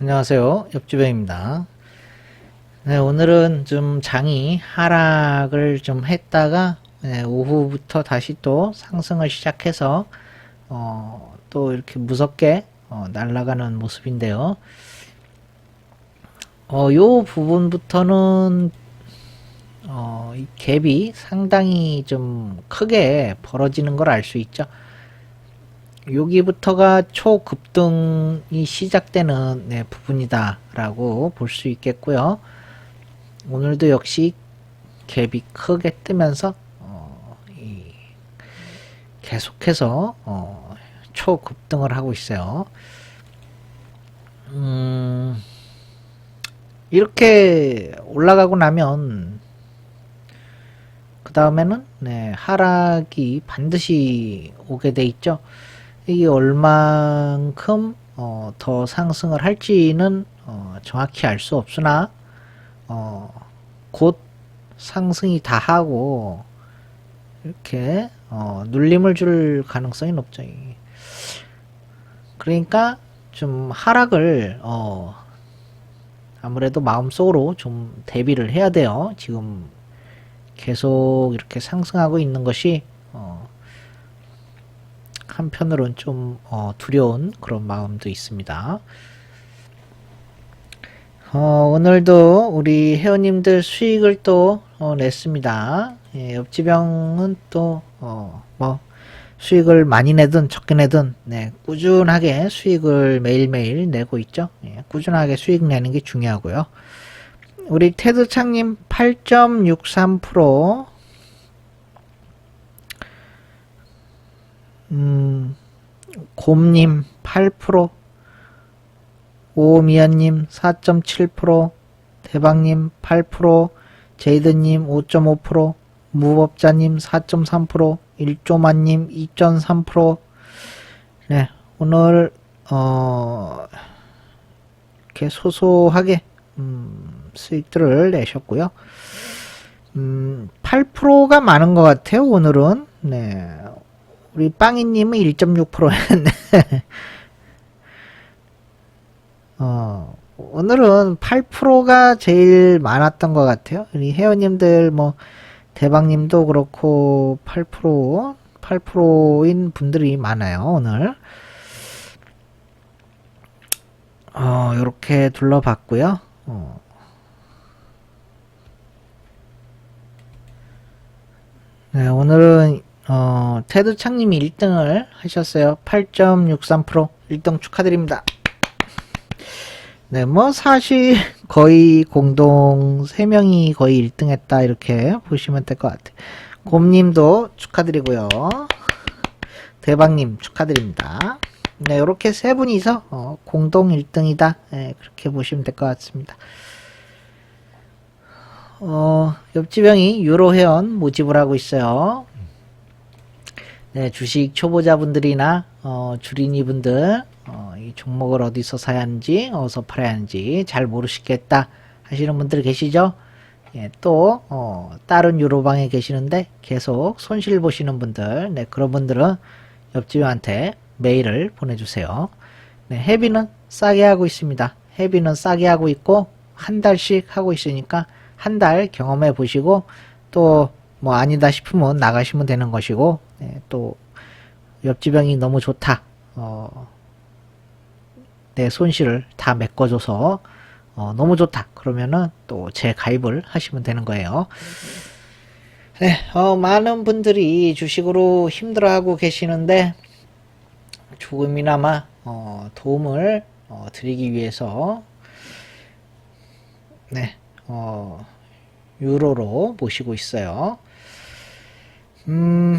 안녕하세요. 옆주변입니다. 네, 오늘은 좀 장이 하락을 좀 했다가 네, 오후부터 다시 또 상승을 시작해서 어, 또 이렇게 무섭게 어, 날아가는 모습인데요. 어, 요 부분부터는 어, 이 갭이 상당히 좀 크게 벌어지는 걸 알 수 있죠. 여기부터가 초급등이 시작되는 네, 부분이다라고 볼 수 있겠고요. 오늘도 역시 갭이 크게 뜨면서 어, 이 계속해서 어, 초급등을 하고 있어요. 음, 이렇게 올라가고 나면 그 다음에는 네, 하락이 반드시 오게 돼 있죠. 이게 얼만큼 어, 더 상승을 할지는 어, 정확히 알 수 없으나 어, 곧 상승이 다 하고 이렇게 어, 눌림을 줄 가능성이 높죠. 그러니까 좀 하락을 어, 아무래도 마음속으로 좀 대비를 해야 돼요. 지금 계속 이렇게 상승하고 있는 것이 어, 한편으로는 좀 어, 두려운 그런 마음도 있습니다. 어, 오늘도 우리 회원님들 수익을 또 어, 냈습니다. 예, 옆지병은 또 어, 뭐 수익을 많이 내든 적게 내든 네, 꾸준하게 수익을 매일매일 내고 있죠. 예, 꾸준하게 수익 내는 게 중요하고요. 우리 테드창님 8.63% 음, 곰님 8%, 오미연님 4.7%, 대박님 8%, 제이드님 5.5%, 무법자님 4.3%, 일조만님 2.3%. 네, 오늘 어 이렇게 소소하게 음, 수익들을 내셨고요. 음, 8%가 많은 것 같아요. 오늘은 네, 우리 빵이님은 1.6%였네. 어, 오늘은 8%가 제일 많았던 것 같아요. 우리 회원님들, 뭐, 대박님도 그렇고, 8%, 8%인 분들이 많아요, 오늘. 어, 요렇게 둘러봤고요. 어. 네, 오늘은 어, 테드 창님이 1등을 하셨어요. 8.63% 1등 축하드립니다. 네, 뭐 사실 거의 공동 3명이 거의 1등 했다 이렇게 보시면 될 것 같아요. 곰님도 축하드리고요. 대박님 축하드립니다. 네, 이렇게 세 분이서 어, 공동 1등이다. 네, 그렇게 보시면 될 것 같습니다. 어, 옆집 형이 유로 회원 모집을 하고 있어요. 네, 주식 초보자분들이나 어, 주린이분들 어, 이 종목을 어디서 사야 하는지 어디서 팔아야 하는지 잘 모르시겠다 하시는 분들 계시죠? 예, 또 어, 다른 유로방에 계시는데 계속 손실 보시는 분들 네, 그런 분들은 옆집한테 메일을 보내주세요. 네, 헤비는 싸게 하고 있습니다. 헤비는 싸게 하고 있고 한 달씩 하고 있으니까 한 달 경험해 보시고 또 뭐 아니다 싶으면 나가시면 되는 것이고 네, 또 옆집 형이 너무 좋다. 어, 내 손실을 다 메꿔줘서 어, 너무 좋다. 그러면은 또 재가입을 하시면 되는 거예요. 네, 어, 많은 분들이 주식으로 힘들어하고 계시는데 조금이나마 어, 도움을 어, 드리기 위해서 네, 어, 유로로 모시고 있어요. 음,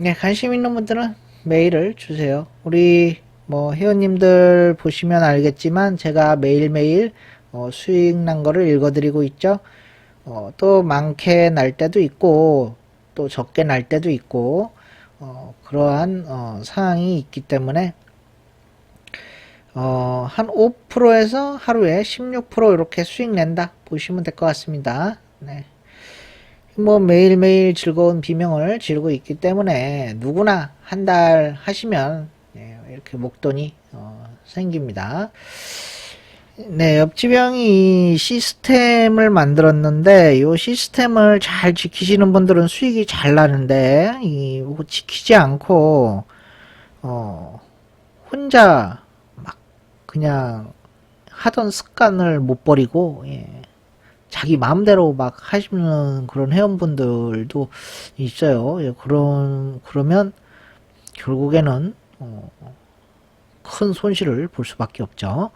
네, 관심 있는 분들은 메일을 주세요. 우리 뭐 회원님들 보시면 알겠지만 제가 매일매일 어, 수익 난 거를 읽어드리고 있죠. 어, 또 많게 날 때도 있고 또 적게 날 때도 있고 어, 그러한 어, 상황이 있기 때문에 어, 한 5%에서 하루에 16% 이렇게 수익 낸다 보시면 될 것 같습니다. 네. 뭐 매일매일 즐거운 비명을 지르고 있기 때문에 누구나 한 달 하시면 예, 이렇게 목돈이 어, 생깁니다. 네, 옆지병이 시스템을 만들었는데, 이 시스템을 잘 지키시는 분들은 수익이 잘 나는데, 이, 뭐 지키지 않고, 어, 혼자 막, 그냥 하던 습관을 못 버리고, 예, 자기 마음대로 막 하시는 그런 회원분들도 있어요. 예, 그런, 그러면, 결국에는, 어, 큰 손실을 볼 수밖에 없죠.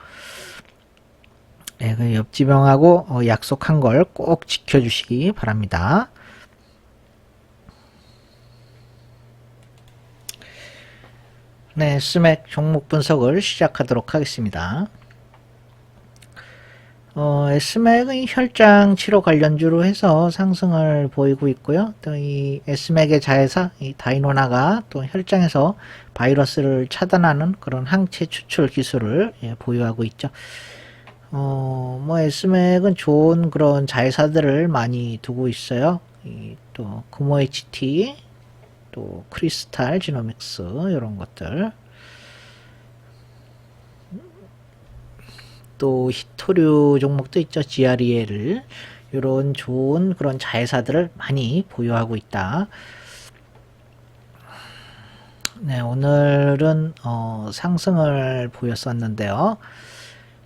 네, 그 옆지병하고 어, 약속한 걸 꼭 지켜주시기 바랍니다. 네, 스맥 종목 분석을 시작하도록 하겠습니다. 어, 스맥의 혈장 치료 관련주로 해서 상승을 보이고 있고요. 또이 스맥의 자회사 이 다이노나가 또 혈장에서 바이러스를 차단하는 그런 항체 추출 기술을 예, 보유하고 있죠. 어, 뭐 S맥은 좋은 그런 자회사들을 많이 두고 있어요. 이, 또 구모 HT, 또 크리스탈 지노믹스 이런 것들. 또 히토류 종목도 있죠. GREL 이런 좋은 그런 자회사들을 많이 보유하고 있다. 네, 오늘은 어, 상승을 보였었는데요.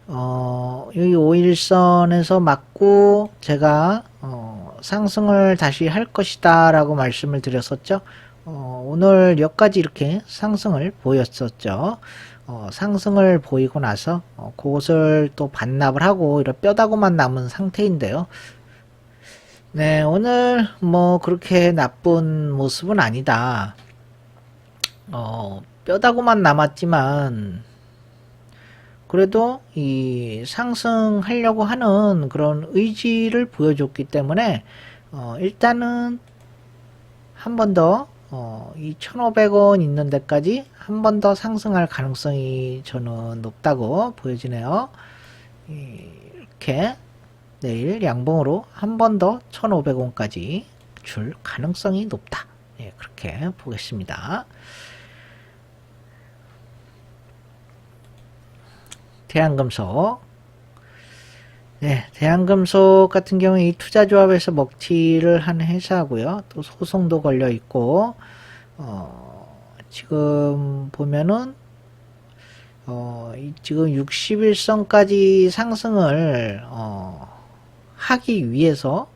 어, 여기 5일선에서 맞고 제가 어, 상승을 다시 할 것이다 라고 말씀을 드렸었죠. 어, 오늘 여기까지 이렇게 상승을 보였었죠. 어, 상승을 보이고 나서 어, 그것을 또 반납을 하고 이런 뼈다구만 남은 상태인데요. 네, 오늘 뭐 그렇게 나쁜 모습은 아니다. 어, 뼈다구만 남았지만 그래도 이 상승하려고 하는 그런 의지를 보여줬기 때문에 어, 일단은 한 번 더, 어, 이 1,500원 있는 데까지 한 번 더 상승할 가능성이 저는 높다고 보여지네요. 이렇게 내일 양봉으로 한 번 더 1,500원까지 줄 가능성이 높다. 예, 그렇게 보겠습니다. 대한금속. 네, 대한금속 같은 경우에 이 투자조합에서 먹튀를 한 회사고요. 또 소송도 걸려 있고, 어, 지금 보면은, 어, 지금 61선까지 상승을, 어, 하기 위해서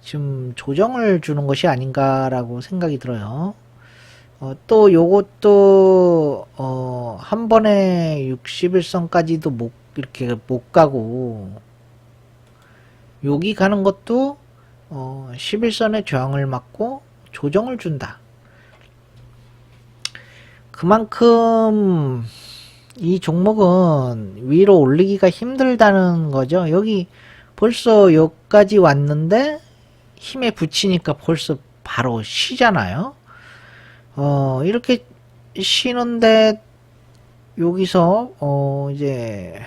지금 조정을 주는 것이 아닌가라고 생각이 들어요. 어, 또 요것도 어, 한 번에 61선까지도 못 이렇게 못 가고 여기 가는 것도 어, 11선의 저항을 맞고 조정을 준다. 그만큼 이 종목은 위로 올리기가 힘들다는 거죠. 여기 벌써 여기까지 왔는데 힘에 붙이니까 벌써 바로 쉬잖아요. 어, 이렇게 쉬는데 여기서 어, 이제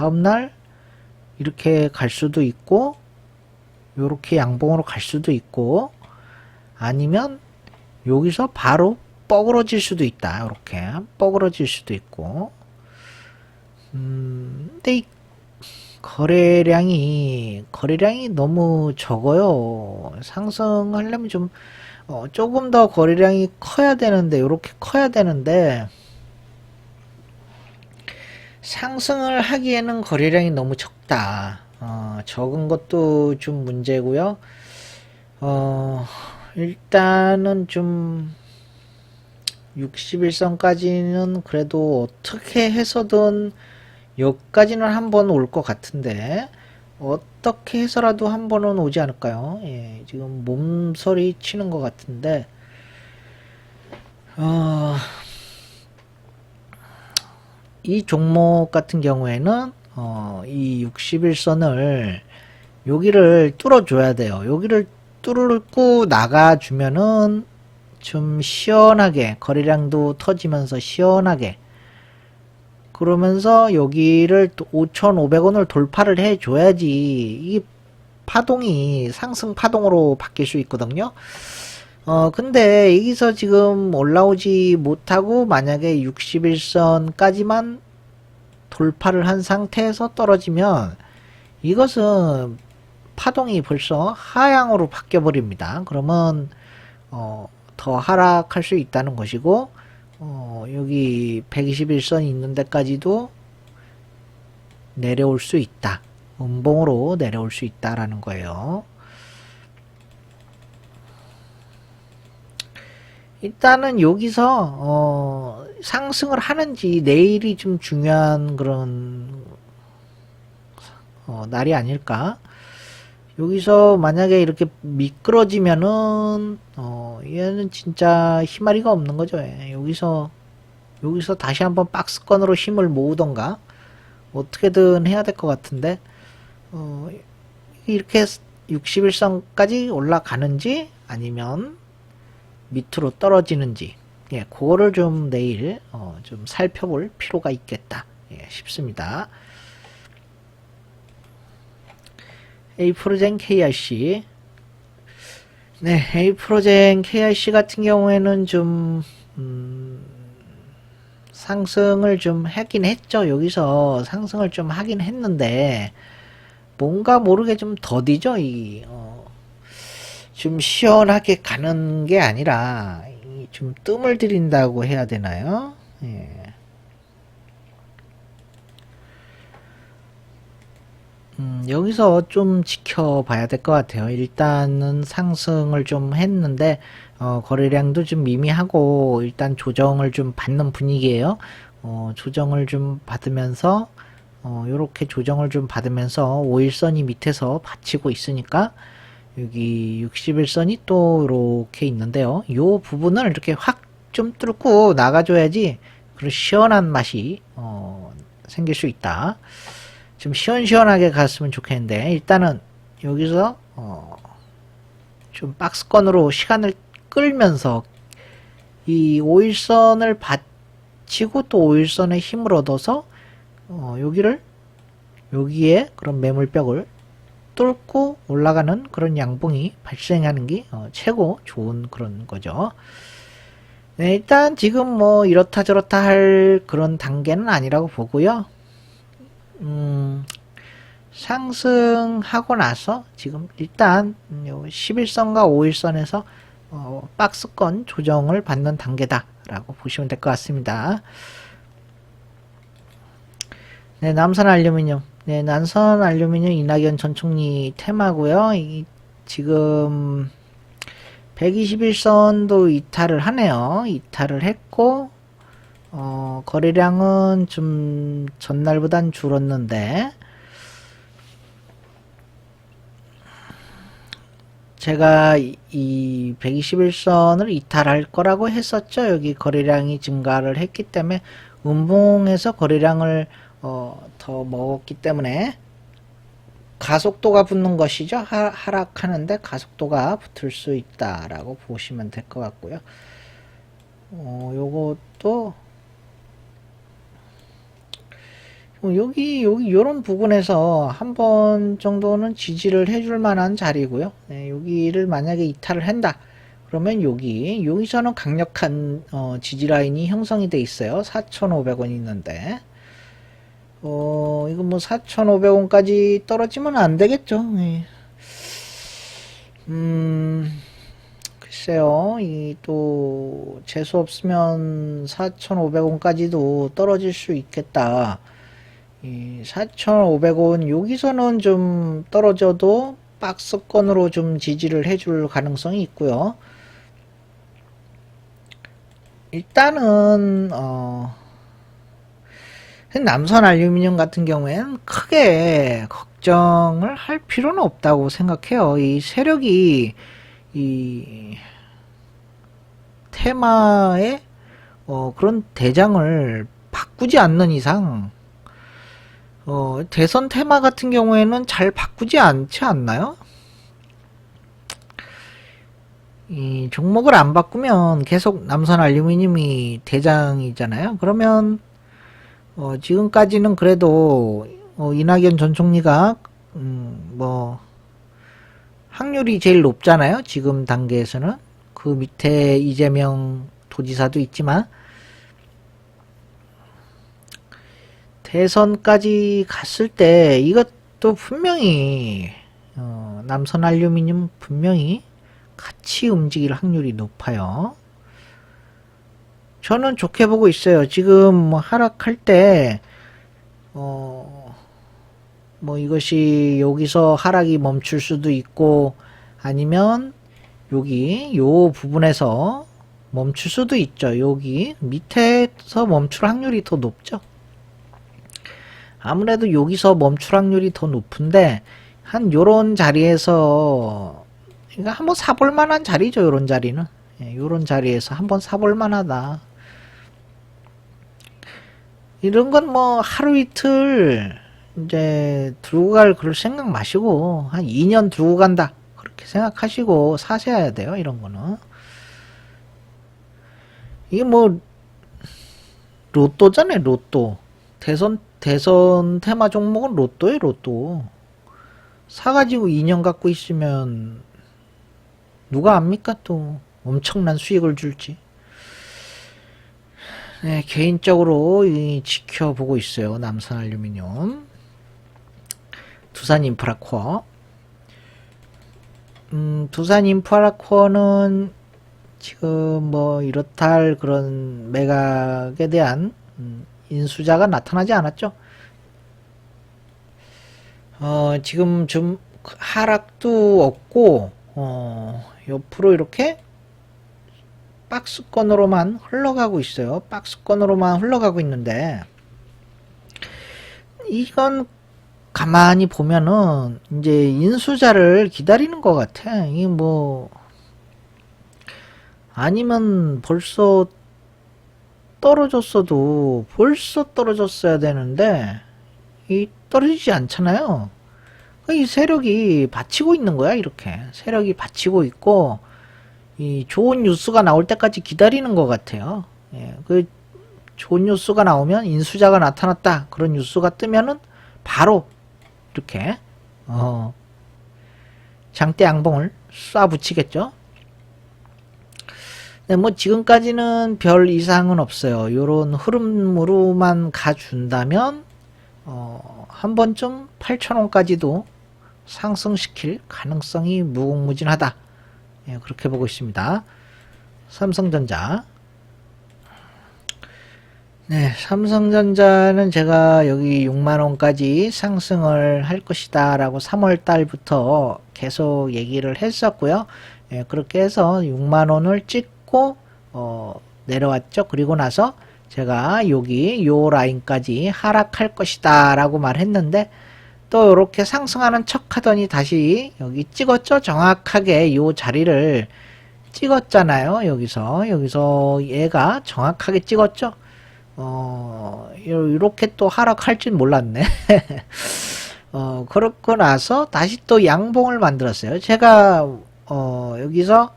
다음날 이렇게 갈 수도 있고 요렇게 양봉으로 갈 수도 있고 아니면 여기서 바로 뻐그러질 수도 있다. 이렇게 뻐그러질 수도 있고 음, 근데 이 거래량이 거래량이 너무 적어요. 상승하려면 좀 어, 조금 더 거래량이 커야 되는데 이렇게 커야 되는데 상승을 하기에는 거래량이 너무 적다. 어, 적은 것도 좀 문제고요. 어, 일단은 좀 61선까지는 그래도 어떻게 해서든 여기까지는 한 번 올 것 같은데 어떻게 해서라도 한 번은 오지 않을까요? 예, 지금 몸서리 치는 것 같은데, 어, 이 종목 같은 경우에는, 어, 이 61선을, 여기를 뚫어줘야 돼요. 여기를 뚫고 나가주면은, 좀 시원하게, 거래량도 터지면서 시원하게, 그러면서 여기를 5,500원을 돌파를 해줘야지 이 파동이 상승 파동으로 바뀔 수 있거든요. 어, 근데 여기서 지금 올라오지 못하고 만약에 61선까지만 돌파를 한 상태에서 떨어지면 이것은 파동이 벌써 하향으로 바뀌어 버립니다. 그러면 어, 더 하락할 수 있다는 것이고 어, 여기 121선 있는 데까지도 내려올 수 있다. 음봉으로 내려올 수 있다라는 거예요. 일단은 여기서 어, 상승을 하는지 내일이 좀 중요한 그런 어, 날이 아닐까. 여기서 만약에 이렇게 미끄러지면은 어, 얘는 진짜 희마리가 없는 거죠. 예. 여기서 여기서 다시 한번 박스권으로 힘을 모으던가 어떻게든 해야 될 것 같은데 어, 이렇게 61선까지 올라가는지 아니면 밑으로 떨어지는지 예, 그거를 좀 내일 어, 좀 살펴볼 필요가 있겠다 예, 싶습니다. 에이프로젠 KRC 네, 에이프로젠 KRC 같은 경우에는 좀 음, 상승을 좀 하긴 했죠. 여기서 상승을 좀 하긴 했는데 뭔가 모르게 좀 더디죠. 이 어, 좀 시원하게 가는 게 아니라 이좀 뜸을 들인다고 해야 되나요? 예. 음, 여기서 좀 지켜봐야 될 것 같아요. 일단은 상승을 좀 했는데, 어, 거래량도 좀 미미하고, 일단 조정을 좀 받는 분위기예요. 어, 조정을 좀 받으면서, 어, 요렇게 조정을 좀 받으면서, 5일선이 밑에서 받치고 있으니까, 여기 61선이 또 이렇게 있는데요. 요 부분을 이렇게 확 좀 뚫고 나가줘야지, 그런 시원한 맛이, 어, 생길 수 있다. 좀 시원시원하게 갔으면 좋겠는데 일단은 여기서 어, 좀 박스권으로 시간을 끌면서 이 5일선을 받치고 또 5일선의 힘을 얻어서 어, 여기를 여기에 그런 매물벽을 뚫고 올라가는 그런 양봉이 발생하는 게 어, 최고 좋은 그런 거죠. 네, 일단 지금 뭐 이렇다 저렇다 할 그런 단계는 아니라고 보고요. 음, 상승하고 나서 지금 일단 11선과 5일선에서 어, 박스권 조정을 받는 단계다라고 보시면 될 것 같습니다. 네, 남선 알루미늄. 네, 남선 알루미늄 이낙연 전 총리 테마고요. 이, 지금 121선도 이탈을 하네요. 이탈을 했고 어, 거래량은 좀 전날보단 줄었는데 제가 이- 이 121선을 이탈할 거라고 했었죠. 여기 거래량이 증가를 했기 때문에 음봉에서 거래량을 어, 더 먹었기 때문에 가속도가 붙는 것이죠. 하, 하락하는데 가속도가 붙을 수 있다라고 보시면 될 것 같고요. 어, 요것도 어, 여기 여기 요런 부분에서 한 번 정도는 지지를 해줄 만한 자리고요. 네, 여기를 만약에 이탈을 한다. 그러면 여기 여기서는 강력한 어, 지지 라인이 형성이 돼 있어요. 4,500원 있는데 어 이거 뭐 4,500원까지 떨어지면 안 되겠죠. 예. 음 글쎄요, 이 또 재수 없으면 4,500원까지도 떨어질 수 있겠다. 이 4,500원 여기서는 좀 떨어져도 박스권으로 좀 지지를 해줄 가능성이 있고요. 일단은 어 남선 알루미늄 같은 경우에는 크게 걱정을 할 필요는 없다고 생각해요. 이 세력이 이 테마의 어, 그런 대장을 바꾸지 않는 이상 어, 대선 테마 같은 경우에는 잘 바꾸지 않지 않나요? 이 종목을 안 바꾸면 계속 남선 알루미늄이 대장이잖아요. 그러면 어, 지금까지는 그래도 어, 이낙연 전 총리가 음, 뭐 확률이 제일 높잖아요. 지금 단계에서는 그 밑에 이재명 도지사도 있지만 대선까지 갔을 때 이것도 분명히 어, 남선 알루미늄 분명히 같이 움직일 확률이 높아요. 저는 좋게 보고 있어요. 지금 뭐 하락할 때, 어, 뭐 이것이 여기서 하락이 멈출 수도 있고, 아니면 여기 요 부분에서 멈출 수도 있죠. 여기 밑에서 멈출 확률이 더 높죠. 아무래도 여기서 멈출 확률이 더 높은데, 한 요런 자리에서, 그러니까 한번 사볼 만한 자리죠, 요런 자리는. 예, 요런 자리에서 한번 사볼 만하다. 이런 건 뭐 하루 이틀 이제 두고 갈 그럴 생각 마시고 한 2년 두고 간다. 그렇게 생각하시고 사셔야 돼요, 이런 거는. 이게 뭐 로또잖아요, 로또. 대선 대선 테마 종목은 로또예요, 로또. 사가지고 2년 갖고 있으면 누가 압니까 또 엄청난 수익을 줄지. 네, 개인적으로 이 지켜보고 있어요. 남산 알루미늄. 두산 인프라코어. 음, 두산 인프라코어는 지금 뭐 이렇다 할 그런 매각에 대한 음, 인수자가 나타나지 않았죠. 어, 지금 좀 하락도 없고, 어, 옆으로 이렇게 박스권으로만 흘러가고 있어요. 박스권으로만 흘러가고 있는데, 이건 가만히 보면은, 이제 인수자를 기다리는 것 같아. 이 뭐, 아니면 벌써 떨어졌어도 벌써 떨어졌어야 되는데, 이 떨어지지 않잖아요. 이 세력이 받치고 있는 거야, 이렇게. 세력이 받치고 있고, 이 좋은 뉴스가 나올 때까지 기다리는 것 같아요. 예, 그 좋은 뉴스가 나오면 인수자가 나타났다. 그런 뉴스가 뜨면은 바로 이렇게, 어, 장대 양봉을 쏴 붙이겠죠. 네, 뭐 지금까지는 별 이상은 없어요. 요런 흐름으로만 가준다면 어, 한 번쯤 8,000원까지도 상승시킬 가능성이 무궁무진하다. 예, 그렇게 보고 있습니다. 삼성전자. 네, 삼성전자는 제가 여기 6만원까지 상승을 할 것이다 라고 3월 달부터 계속 얘기를 했었고요. 예, 그렇게 해서 6만원을 찍고, 어, 내려왔죠. 그리고 나서 제가 여기 요 라인까지 하락할 것이다 라고 말했는데 또 이렇게 상승하는 척 하더니 다시 여기 찍었죠? 정확하게 요 자리를 찍었잖아요 여기서. 여기서 얘가 정확하게 찍었죠? 어 이렇게 또 하락할 줄 몰랐네. 어 그렇고 나서 다시 또 양봉을 만들었어요. 제가 어 여기서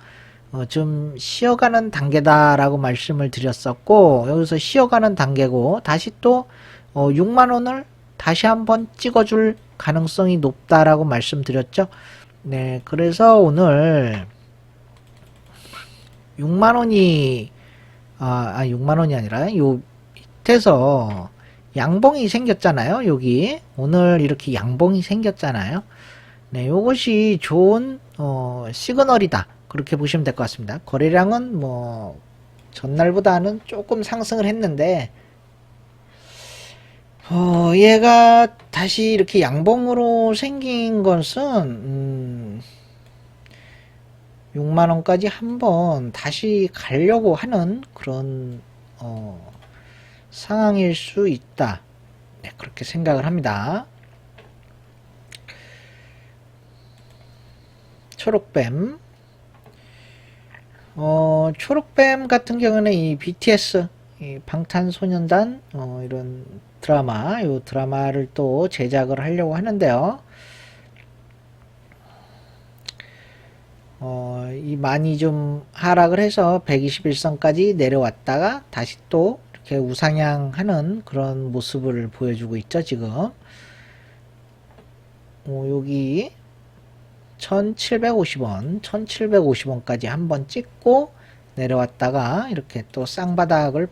어, 좀 쉬어가는 단계다라고 말씀을 드렸었고 여기서 쉬어가는 단계고 다시 또 어, 6만 원을 다시 한번 찍어줄 가능성이 높다라고 말씀드렸죠. 네, 그래서 오늘 6만 원이 아, 아 6만 원이 아니라 요 밑에서 양봉이 생겼잖아요. 여기 오늘 이렇게 양봉이 생겼잖아요. 네, 요것이 좋은 어, 시그널이다. 그렇게 보시면 될 것 같습니다. 거래량은 뭐 전날보다는 조금 상승을 했는데 어, 얘가 다시 이렇게 양봉으로 생긴 것은 음, 6만 원까지 한번 다시 가려고 하는 그런 어, 상황일 수 있다. 네, 그렇게 생각을 합니다. 초록뱀 어, 초록뱀 같은 경우는 이 BTS, 이 방탄소년단, 어, 이런 드라마, 요 드라마를 또 제작을 하려고 하는데요. 어, 이 많이 좀 하락을 해서 121선까지 내려왔다가 다시 또 이렇게 우상향하는 그런 모습을 보여주고 있죠, 지금. 어, 여기 1750원, 1750원까지 한번 찍고 내려왔다가 이렇게 또 쌍바닥을